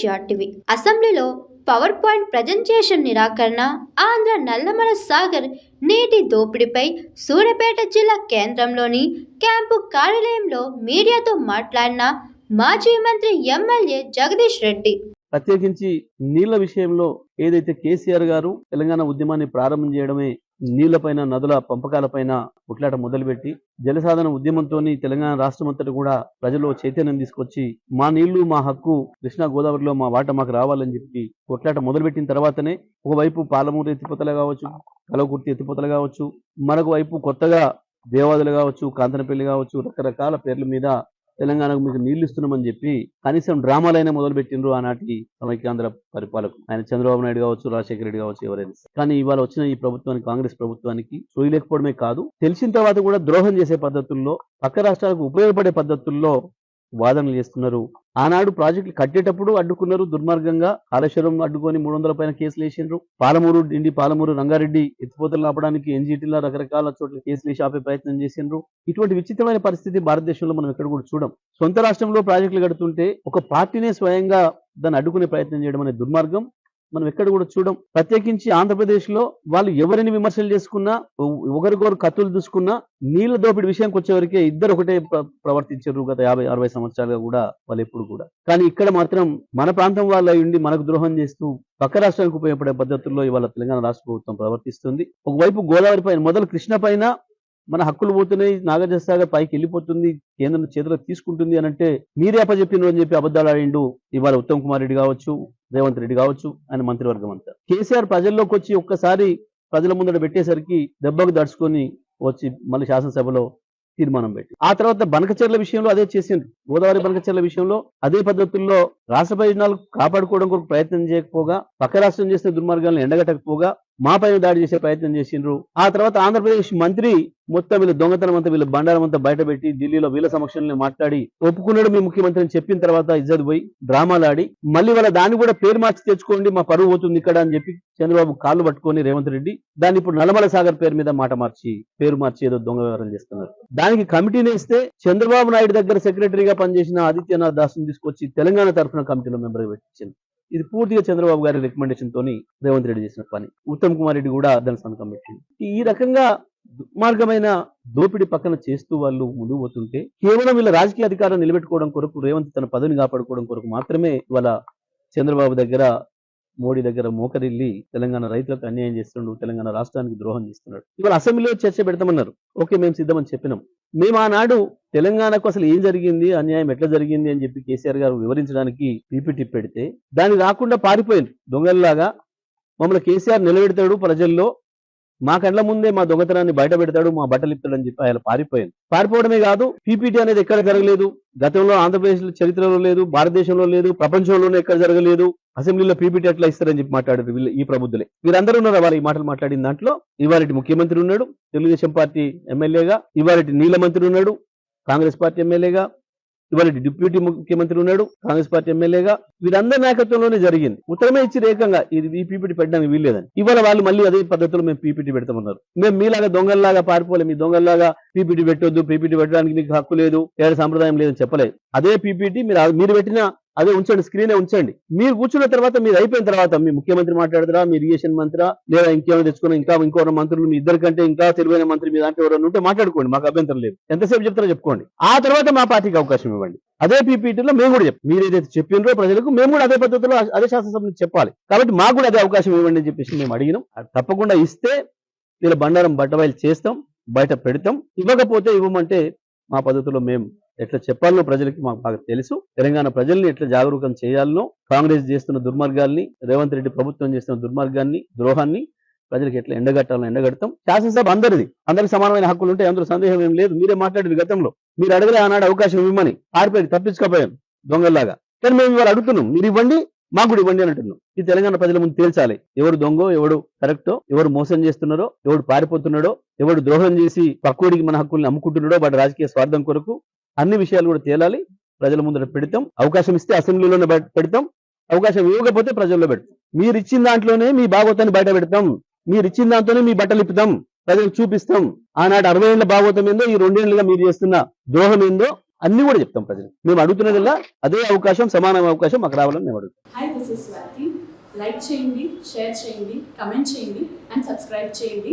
జాటివి అసెంబ్లీలో power point presentation నిరాకరణ ఆంధ్ర నల్లమల సాగర్ నీటి దోపిడీపై సూర్యాపేట జిల్లా కేంద్రంలోని క్యాంపు కార్యాలయంలో మీడియాతో మాట్లాడిన మాజీ మంత్రి ఎమ్మెల్యే జగదీష్ రెడ్డి. ప్రత్యేకించి నీళ్ళ విషయంలో ఏదైతే కేసీఆర్ గారు తెలంగాణ ఉద్యమాన్ని ప్రారంభం చేయడమే నీళ్ళపైన నదుల పంపకాలపైన కొట్లాట మొదలుపెట్టి జలసాధన ఉద్యమంతో తెలంగాణ రాష్ట్రం అంతటి కూడా ప్రజల్లో చైతన్యం తీసుకొచ్చి మా నీళ్ళు మా హక్కు కృష్ణా గోదావరిలో మా వాట మాకు రావాలని చెప్పి కొట్లాట మొదలుపెట్టిన తర్వాతనే ఒకవైపు పాలమూరు ఎత్తిపోతలు కావచ్చు కలవకుర్తి ఎత్తిపోతలు కావచ్చు మరొక వైపు కొత్తగా దేవాదులు కావచ్చు కాంతనపల్లి కావచ్చు రకరకాల పేర్ల మీద తెలంగాణకు మీకు నీళ్ళు ఇస్తున్నామని చెప్పి కనీసం డ్రామాలైనా మొదలు పెట్టిండ్రు ఆనాటి సమైక్యాంధ్ర పరిపాలకు ఆయన చంద్రబాబు నాయుడు కావచ్చు రాజశేఖర రెడ్డి కావచ్చు ఎవరైనా కానీ ఇవాళ వచ్చిన ఈ ప్రభుత్వానికి కాంగ్రెస్ ప్రభుత్వానికి సోయి లేకపోవడమే కాదు తెలిసిన తర్వాత కూడా ద్రోహం చేసే పద్ధతుల్లో పక్క రాష్ట్రాలకు ఉపయోగపడే పద్ధతుల్లో వాదనలు చేస్తున్నారు. ఆనాడు ప్రాజెక్టులు కట్టేటప్పుడు అడ్డుకున్నారు దుర్మార్గంగా కాళేశ్వరం అడ్డుకొని మూడు వందల పైన కేసులు వేసిండ్రు. పాలమూరు ఇండి పాలమూరు రంగారెడ్డి ఎత్తిపోతలు ఆపడానికి ఎన్జీటీలో రకరకాల చోట్ల కేసులు వేసి ఆపే ప్రయత్నం చేసిండ్రు. ఇటువంటి విచిత్రమైన పరిస్థితి భారతదేశంలో మనం ఎక్కడ కూడా చూడం. సొంత రాష్ట్రంలో ప్రాజెక్టులు కడుతుంటే ఒక పార్టీనే స్వయంగా దాన్ని అడ్డుకునే ప్రయత్నం చేయడం అనే దుర్మార్గం. మనం ఎక్కడ కూడా చూడం. ప్రత్యేకించి ఆంధ్రప్రదేశ్లో వాళ్ళు ఎవరిని విమర్శలు చేసుకున్నా ఒకరికొకరు కత్తులు చూసుకున్నా నీళ్ళ దోపిడి విషయానికి వచ్చేవరకే ఇద్దరు ఒకటే ప్రవర్తించారు గత యాభై అరవై సంవత్సరాలుగా కూడా వాళ్ళు ఎప్పుడు కూడా. కానీ ఇక్కడ మాత్రం మన ప్రాంతం వాళ్ళ ఉండి మనకు ద్రోహం చేస్తూ పక్క రాష్ట్రానికి ఉపయోగపడే పద్ధతుల్లో ఇవాళ తెలంగాణ రాష్ట్ర ప్రభుత్వం ప్రవర్తిస్తుంది. ఒకవైపు గోదావరి పైన మొదలు కృష్ణ పైన మన హక్కులు పోతున్నాయి నాగార్జున సాగర్ పైకి వెళ్ళిపోతుంది కేంద్రం చేతిలో తీసుకుంటుంది అని అంటే మీరే అప్పచెప్పినారు అని చెప్పి అబద్ధాలు ఆడిండు ఇవాళ ఉత్తమ్ కుమార్ రెడ్డి కావచ్చు రేవంత్ రెడ్డి కావచ్చు ఆయన మంత్రివర్గం అంతా. కేసీఆర్ ప్రజల్లోకి వచ్చి ఒక్కసారి ప్రజల ముందట పెట్టేసరికి దెబ్బకు దడుచుకొని వచ్చి మళ్ళీ శాసనసభలో తీర్మానం పెట్టి. ఆ తర్వాత బనకచెర్ల విషయంలో అదే చేసిండ్రు. గోదావరి బనకచర్ల విషయంలో అదే పద్ధతుల్లో రాష్ట్ర ప్రయోజనాలు కాపాడుకోవడం కొరకు ప్రయత్నం చేయకపోగా పక్క రాష్ట్రం చేసిన దుర్మార్గాలను ఎండగట్టకపోగా మా పైన దాడి చేసే ప్రయత్నం చేసిండ్రు. ఆ తర్వాత ఆంధ్రప్రదేశ్ మంత్రి మొత్తం వీళ్ళ దొంగతనం అంతా వీళ్ళ బండారం అంతా బయటపెట్టి ఢిల్లీలో వీళ్ళ సమక్షంలో మాట్లాడి ఒప్పుకున్నాడు మీ ముఖ్యమంత్రి అని చెప్పిన తర్వాత ఇజ్జత్ పోయి డ్రామాలు ఆడి మళ్ళీ వాళ్ళ దాన్ని కూడా పేరు మార్చి తెచ్చుకోండి మా పరువు పోతుంది ఇక్కడ అని చెప్పి చంద్రబాబు కాళ్ళు పట్టుకొని రేవంత్ రెడ్డి దాన్ని ఇప్పుడు నల్లమల సాగర్ పేరు మీద మాట మార్చి పేరు మార్చి ఏదో దొంగ వ్యవహారం చేస్తున్నారు. దానికి కమిటీని ఇస్తే చంద్రబాబు నాయుడు దగ్గర సెక్రటరీగా పనిచేసిన ఆదిత్యనాథ్ దాస్ తీసుకొచ్చి తెలంగాణ తరఫున కమిటీలో మెంబర్ పెట్టించింది. ఇది పూర్తిగా చంద్రబాబు గారి రికమెండేషన్ తోని రేవంత్ రెడ్డి చేసిన పని. ఉత్తమ్ కుమార్ రెడ్డి కూడా దాని సంతకం పెట్టింది. ఈ రకంగా దుర్మార్గమైన దోపిడీ పక్కన చేస్తూ వాళ్ళు ముందు పోతుంటే కేవలం వీళ్ళ రాజకీయ అధికారం నిలబెట్టుకోవడం కొరకు రేవంత్ తన పదవిని కాపాడుకోవడం కొరకు మాత్రమే ఇవాళ చంద్రబాబు దగ్గర మోడీ దగ్గర మోకరిల్లి తెలంగాణ రైతులకు అన్యాయం చేస్తున్నాడు తెలంగాణ రాష్ట్రానికి ద్రోహం చేస్తున్నాడు. ఇవాళ అసెంబ్లీలో చర్చ పెడతామన్నారు. ఓకే మేము సిద్ధమని చెప్పినాం. మేము ఆనాడు తెలంగాణకు అసలు ఏం జరిగింది అన్యాయం ఎట్లా జరిగింది అని చెప్పి కేసీఆర్ గారు వివరించడానికి పీపీటీ పెడితే దాన్ని రాకుండా పారిపోయింది. దొంగల్లాగా మమ్మల్ని కేసీఆర్ నిలబెడతాడు ప్రజల్లో. మా కళ్ళ ముందే మా దొంగతనాన్ని బయట పెడతాడు మా బట్టలు ఇప్తాడు అని చెప్పి ఆయన పారిపోయింది. పారిపోవడమే కాదు పీపీటీ అనేది ఎక్కడ జరగలేదు. గతంలో ఆంధ్రప్రదేశ్ చరిత్రలో లేదు భారతదేశంలో లేదు ప్రపంచంలోనే ఎక్కడ జరగలేదు. అసెంబ్లీలో పీపీటీ ఎట్లా ఇస్తారని చెప్పి మాట్లాడారు వీళ్ళు ఈ ప్రబుద్ధులే. వీరందరూ ఉన్నారు వాళ్ళ ఈ మాటలు మాట్లాడిన దాంట్లో. ఇవాళ ముఖ్యమంత్రి ఉన్నాడు తెలుగుదేశం పార్టీ ఎమ్మెల్యేగా. ఇవాళ నీల మంత్రి ఉన్నాడు కాంగ్రెస్ పార్టీ ఎమ్మెల్యేగా. ఇవాళ డిప్యూటీ ముఖ్యమంత్రి ఉన్నాడు కాంగ్రెస్ పార్టీ ఎమ్మెల్యేగా. వీరందరి నాయకత్వంలోనే జరిగింది. ఉత్తరమే ఇచ్చి ఏకంగా ఇది ఈ పీపీటీ పెట్టడానికి వీల్లేదని. ఇవాళ వాళ్ళు మళ్ళీ అదే పద్ధతిలో మేము పీపీటీ పెడతామన్నారు. మేము మీలాగా దొంగల్లాగా పారిపోలేము మీ దొంగల్లాగా పీపీటీ పెట్టొద్దు పీపీటీ పెట్టడానికి మీకు హక్కు లేదు ఏడ సంప్రదాయం లేదని చెప్పలేదు. అదే పీపీటీ మీరు మీరు పెట్టిన అదే ఉంచండి స్క్రీనే ఉంచండి. మీరు కూర్చున్న తర్వాత మీరు అయిపోయిన తర్వాత మీ ముఖ్యమంత్రి మాట్లాడతారా మీ ఇరిగేషన్ మంత్రా లేదా ఇంకేమైనా తెచ్చుకున్న ఇంకా ఇంకోరు మంత్రులు మీ ఇద్దరు కంటే ఇంకా తెలివైన మంత్రి మీ దాంట్లో ఎవరైనా ఉంటే మాట్లాడుకోండి మాకు అభ్యంతరం లేదు. ఎంతసేపు చెప్తారో చెప్పుకోండి. ఆ తర్వాత మా పార్టీకి అవకాశం ఇవ్వండి. అదే పీపీటీలో మేము కూడా చెప్పి మీరు ఏదైతే చెప్పినో ప్రజలకు మేము కూడా అదే పద్ధతిలో అదే శాసనసభ చెప్పాలి. కాబట్టి మాకు కూడా అదే అవకాశం ఇవ్వండి అని చెప్పేసి మేము అడిగినాం. తప్పకుండా ఇస్తే వీళ్ళ బండారం బట్టబయలు చేస్తాం బయట పెడతాం. ఇవ్వకపోతే ఇవ్వమంటే మా పద్ధతిలో మేము ఎట్లా చెప్పాలనో ప్రజలకి మాకు బాగా తెలుసు. తెలంగాణ ప్రజల్ని ఎట్లా జాగరూకం చేయాలనో కాంగ్రెస్ చేస్తున్న దుర్మార్గాల్ని రేవంత్ రెడ్డి ప్రభుత్వం చేస్తున్న దుర్మార్గాన్ని ద్రోహాన్ని ప్రజలకు ఎట్లా ఎండగట్టాలని ఎండగడతాం. శాసనసభ అందరిది. అందరికి సమానమైన హక్కులు ఉంటాయి అందులో సందేహం ఏం లేదు. మీరే మాట్లాడేది గతంలో. మీరు అడగలే ఆనాడు అవకాశం ఇవ్వమని. పారిపోయి తప్పించుకోపోయాం దొంగల్లాగా. కానీ మేము ఇవాళ అడుగుతున్నాం మీరు ఇవ్వండి మాకు కూడా ఇవ్వండి అని అంటున్నాం. ఈ తెలంగాణ ప్రజల ముందు తేల్చాలి. ఎవరు దొంగో ఎవడు కరెక్టో ఎవరు మోసం చేస్తున్నారో ఎవడు పారిపోతున్నాడో ఎవడు ద్రోహం చేసి పక్కోడికి మన హక్కుల్ని అమ్ముకుంటున్నాడో వాడు రాజకీయ స్వార్థం కొరకు అన్ని విషయాలు కూడా తేలాలి. ప్రజల ముందర పెడతాం. అవకాశం ఇస్తే అసెంబ్లీలోనే బయట పెడతాం. అవకాశం ఇవ్వకపోతే ప్రజల్లో పెడతాం. మీరు ఇచ్చిన దాంట్లోనే మీ భాగవతాన్ని బయట పెడతాం. మీరు ఇచ్చిన దాంతోనే మీ బట్టలు ఇప్పుతాం. ప్రజలకు చూపిస్తాం. ఆనాడు అరవై ఏళ్ళ భాగవతం ఏందో ఈ రెండేళ్ళుగా మీరు చేస్తున్న ద్రోహం ఏందో అన్ని కూడా చెప్తాం ప్రజలు మేము అడుగుతున్నదల్లా అదే అవకాశం సమాన అవకాశం మాకు రావాలని మేము అడుగుతాం లైక్ చేయండి షేర్ చేయండి కమెంట్ చేయండి అండ్ సబ్స్క్రైబ్ చేయండి